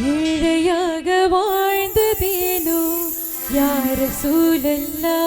ஏழையாக வாழ்ந்ததேனோ யார சூழல்லா?